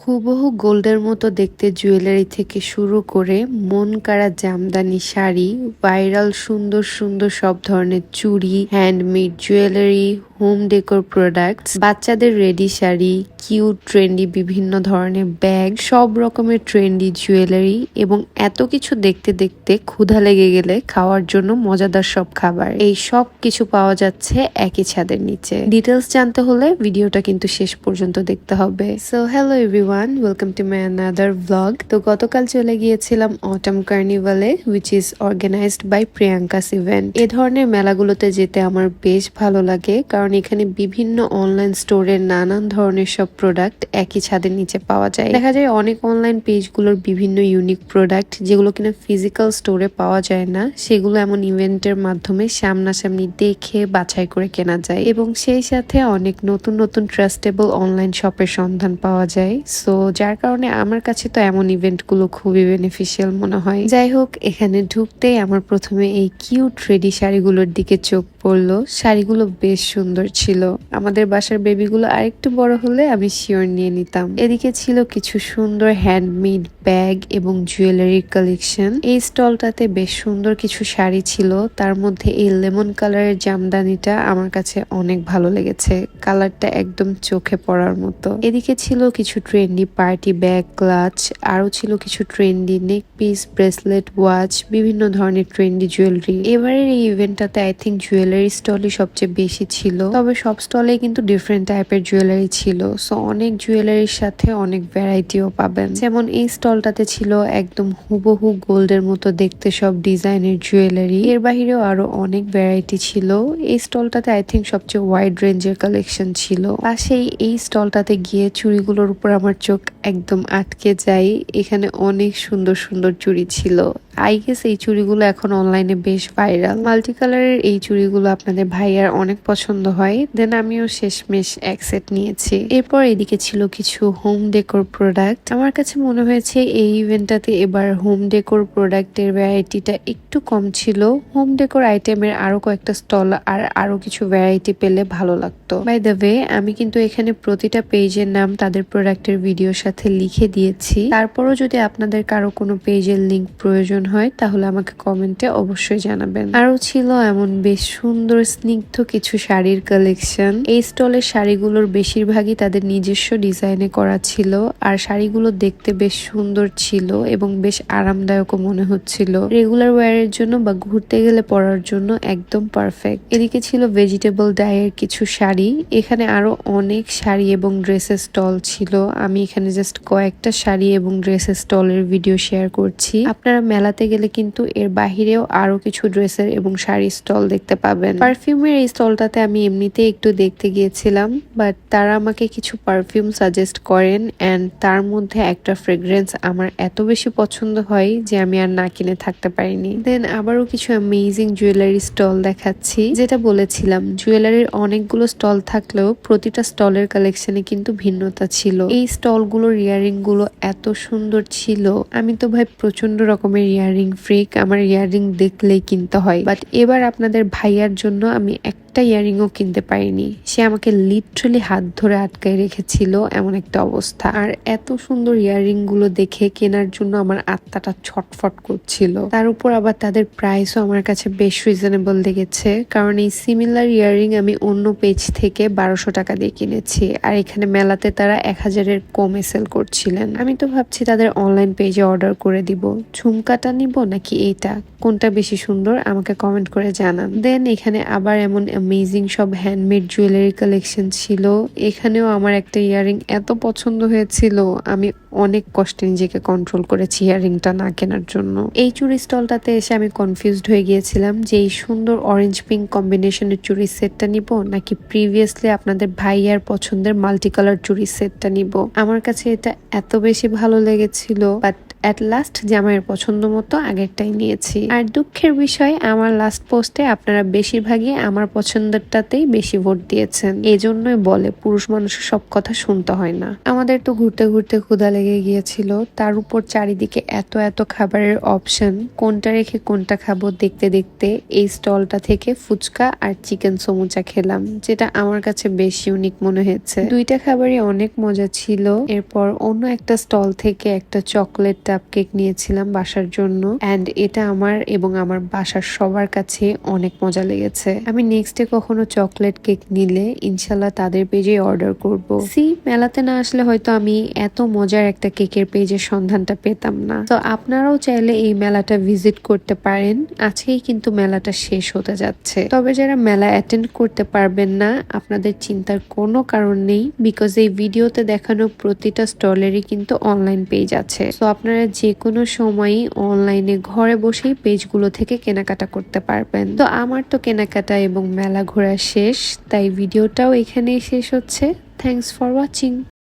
হুবহু গোল্ডের মতো দেখতে জুয়েলারি থেকে শুরু করে মন কাড়া জামদানি শাড়ি, ভাইরাল সুন্দর সুন্দর সব ধরনের চুড়ি handmade jewellery home decor products বাচ্চাদের রেডি শাড়ি কিউট ট্রেন্ডি বিভিন্ন ধরনের ব্যাগ সব রকমের ট্রেন্ডি জুয়েলারি এবং এত কিছু দেখতে দেখতে ক্ষুধা লেগে গেলে খাওয়ার জন্য মজাদার সব খাবার। এই সব কিছু পাওয়া যাচ্ছে একই ছাদের নিচে। ডিটেলস জানতে হলে ভিডিওটা কিন্তু শেষ পর্যন্ত দেখতে হবে। So hello everyone welcome to my another blog তো গতকাল চলে গিয়েছিলাম autumn কার্নিভালে which is organized by Priyanka's event এ ধরনের মেলাগুলোতে যেতে আমার বেশ ভালো লাগে, কারণ এখানে বিভিন্ন অনলাইন স্টোরের নানান ধরনের সব প্রোডাক্ট একই ছাদের নিচে পাওয়া যায়। দেখা যায় অনেক অনলাইন পেজগুলোর বিভিন্ন ইউনিক প্রোডাক্ট যেগুলো কিনা ফিজিক্যাল স্টোরে পাওয়া যায় না, সেগুলো এমন ইভেন্টের মাধ্যমে সামনাসামনি দেখে, বাছাই করে কেনা যায়। এবং সেই সাথে অনেক নতুন নতুন ট্রাস্টেবল অনলাইন শপের সন্ধান পাওয়া যায়। সো যার কারণে আমার কাছে তো এমন ইভেন্টগুলো খুবই বেনিফিশিয়াল মনে হয়। যাই হোক, এখানে ঢুকতেই আমার প্রথমে এই কিউট রেডি শাড়িগুলোর দিকে চোখ পড়ল। শাড়িগুলো বেশ সুন্দর ছিল। আমাদের বাসার বেবিগুলো আরেকটু বড় হলে আমি শিওর নিয়ে নিতাম। এদিকে ছিল কিছু সুন্দর হ্যান্ডমেড ব্যাগ এবং জুয়েলারি কালেকশন এই স্টলটাতে বেশ সুন্দর কিছু শাড়ি ছিল। তার মধ্যে এই লেমন কালারের জামদানিটা আমার কাছে অনেক ভালো লেগেছে। কালারটা একদম চোখে পড়ার মতো। এদিকে ছিল কিছু ট্রেন্ডি পার্টি ব্যাগ ক্লাচ আরও ছিল কিছু trendy neck piece bracelet watch বিভিন্ন ধরনের ট্রেন্ডি জুয়েলারি এবারের এই ইভেন্টটাতে আই থিঙ্ক জুয়েলারি স্টলই সবচেয়ে বেশি ছিল। তবে সব স্টলে কিন্তু ডিফারেন্ট টাইপের জুয়েলারি ছিল। সো অনেক জুয়েলারির সাথে অনেক ভ্যারাইটিও পাবেন। যেমন এই স্টলটাতে ছিল একদম হুবহু গোল্ডের মতো দেখতে সব ডিজাইনের জুয়েলারি এর বাহিরেও আরও অনেক ভ্যারাইটি ছিল। এই স্টলটাতে আই থিঙ্ক সবচেয়ে ওয়াইড রেঞ্জের কালেকশন ছিল। পাশেই এই স্টলটাতে গিয়ে চুড়িগুলোর উপর আমার চোখ একদম আটকে যায়। এখানে অনেক সুন্দর সুন্দর চুড়ি ছিল। আই গেস এই চুড়িগুলো এখন অনলাইনে বেশ ভাইরাল মাল্টি কালারের এই চুড়িগুলো আপনাদের ভাইয়ার অনেক পছন্দ হয়। দেন আমিও শেষমেশ এক সেট নিয়েছি। এরপর এদিকে ছিল কিছু হোম ডেকোর প্রোডাক্ট আমার কাছে মনে হয়েছে এই ইভেন্টটাতে এবার হোম ডেকোর প্রোডাক্টের ভ্যারাইটিটা একটু কম ছিল। হোম ডেকোর আইটেমের আরও কয়েকটা স্টল আর আরও কিছু ভ্যারাইটি পেলে ভালো লাগতো। বাই দ্য ওয়ে আমি কিন্তু এখানে প্রতিটা পেজের নাম তাদের প্রোডাক্টের ভিডিওর সাথে লিখে দিয়েছি। তারপরও যদি আপনাদের কারও কোনো পেজের লিংক প্রয়োজন হয়, তাহলে আমাকে কমেন্টে অবশ্যই জানাবেন। আরও ছিল এমন বেশ সুন্দর স্নিগ্ধ কিছু শাড়ির কালেকশন এই স্টলের শাড়িগুলোর বেশিরভাগই তাদের নিজস্ব ডিজাইনে করা ছিল, আর শাড়িগুলো দেখতে বেশ সুন্দর ছিল এবং বেশ আরামদায়কও মনে হচ্ছিল। রেগুলার ওয়ারের জন্য বা ঘুরতে গেলে পরার জন্য একদম পারফেক্ট এদিকে ছিল ভেজিটেবল ডায়ের কিছু শাড়ি, এখানে আরও অনেক শাড়ি এবং ড্রেসের স্টল ছিল। আমি এখানে জাস্ট কয়েকটা শাড়ি এবং ড্রেসের স্টলের ভিডিও শেয়ার করছি। আপনারা মেলাতে গেলে কিন্তু এর বাহিরেও আরও কিছু ড্রেসের এবং শাড়ি স্টল দেখতে পাবেন। পারফিউমের এই স্টলটাতে আমি এমনিতে একটু দেখতে গিয়েছিলাম বাট তারা আমাকে কিছু পারফিউম সাজেস্ট করেন অ্যান্ড তার মধ্যে একটা ফ্রেগ্রেন্স আমার এত বেশি পছন্দ হয় যে আমি আর না কিনে থাকতে পারিনি। দেন আবারও কিছু অ্যামেজিং জুয়েলারি স্টল দেখাচ্ছি। যেটা বলেছিলাম জুয়েলারির অনেকগুলো স্টল থাকলেও প্রতিটা স্টলের কালেকশনে কিন্তু ভিন্নতা ছিল। এই স্টলগুলোর ইয়ারিংগুলো এত সুন্দর ছিল, আমি তো ভাই প্রচণ্ড রকমের ইয়ারিং ফ্রিক আমার ইয়ারিং দেখলেই কিনতে হয়। বাট এবার আপনাদের ভাইয়ার জন্য আমি এক একটা ইয়ারিংও কিনতে পারিনি। সে আমাকে লিটারালি হাত ধরে আটকায় রেখেছিল এমন একটা অবস্থা। আর এত সুন্দর ইয়ারিংগুলো দেখে কেনার জন্য আমার আত্মাটা ছটফট করছিল। তার উপর আবার তাদের প্রাইসও আমার কাছে বেশ রিজনেবল লেগেছে। কারণ এই সিমিলার ইয়ারিং আমি অন্য পেজ থেকে বারোশো টাকা দিয়ে কিনেছি। আর এখানে মেলাতে তারা এক হাজারের কমে সেল করছিলেন। আমি তো ভাবছি তাদের অনলাইন পেজে অর্ডার করে দিব। ঝুমকাটা নিব নাকি এইটা? কোনটা বেশি সুন্দর? আমাকে কমেন্ট করে জানান। দেন এখানে আবার এমন অ্যামেজিং সব হ্যান্ডমেড জুয়েলারি কালেকশন ছিল। এখানেও আমার একটা ইয়ারিং এত পছন্দ হয়েছিল। আমি অনেক কষ্টে নিজেকে কন্ট্রোল করেছি ইয়ারিংটা না কেনার জন্য। এই চুরি স্টলটাতে এসে আমি কনফিউজড হয়ে গিয়েছিলাম যে এই সুন্দর অরেঞ্জ পিঙ্ক কম্বিনেশনের চুরি সেটটা নিব, নাকি প্রিভিয়াসলি আপনাদের ভাইয়ার পছন্দের মাল্টি কালার চুরি সেটটা নিব? আমার কাছে এটা এত বেশি ভালো লেগেছিল বাট অ্যাট লাস্ট জামাইয়ের পছন্দ মতো আগেরটাই নিয়েছি। আর দুঃখের বিষয়, আমার লাস্ট পোস্টে আপনারা বেশিরভাগই আমার পছন্দ পছন্দেরটাতেই বেশি ভোট দিয়েছেন। এই জন্যই বলে, পুরুষ মানুষের সব কথা শুনতে হয় না। আমাদের তো ঘুরতে ঘুরতে ক্ষুধা লেগে গিয়েছিল। তার উপর চারিদিকে এত এত খাবারের অপশন কোনটা রেখে কোনটা খাব দেখতে দেখতে এই স্টলটা থেকে ফুচকা আর চিকেন সমুচা খেলাম, যেটা আমার কাছে বেশ ইউনিক মনে হয়েছে। দুইটা খাবারই অনেক মজা ছিল। এরপর অন্য একটা স্টল থেকে একটা চকলেট টাপ কেক নিয়েছিলাম বাসার জন্য। অ্যান্ড এটা আমার এবং আমার বাসার সবার কাছে অনেক মজা লেগেছে। আমি নেক্সট ডে কখনো চকলেট কেক নিলে ইনশাল্লাহ তাদের পেজে অর্ডার করব। সি, মেলাতে না আসলে হয়তো আমি এত মজার একটা কেকের পেজের সন্ধানটা পেতাম না। তো আপনারাও চাইলে এই মেলাটা ভিজিট করতে পারেন। আজকেই কিন্তু মেলাটা শেষ হতে যাচ্ছে। তবে যারা মেলা অ্যাটেন্ড করতে পারবেন না, আপনাদের চিন্তার কোনো কারণ নেই বিকজ এই ভিডিওতে দেখানো প্রতিটা স্টলেরই কিন্তু অনলাইন পেজ আছে। তো আপনারা যে কোনো সময়ই অনলাইনে ঘরে বসেই পেজগুলো থেকে কেনাকাটা করতে পারবেন। তো আমার তো কেনাকাটা এবং মেলা ঘোরা শেষ তাই ভিডিওটাও এখানেই শেষ হচ্ছে। Thanks for watching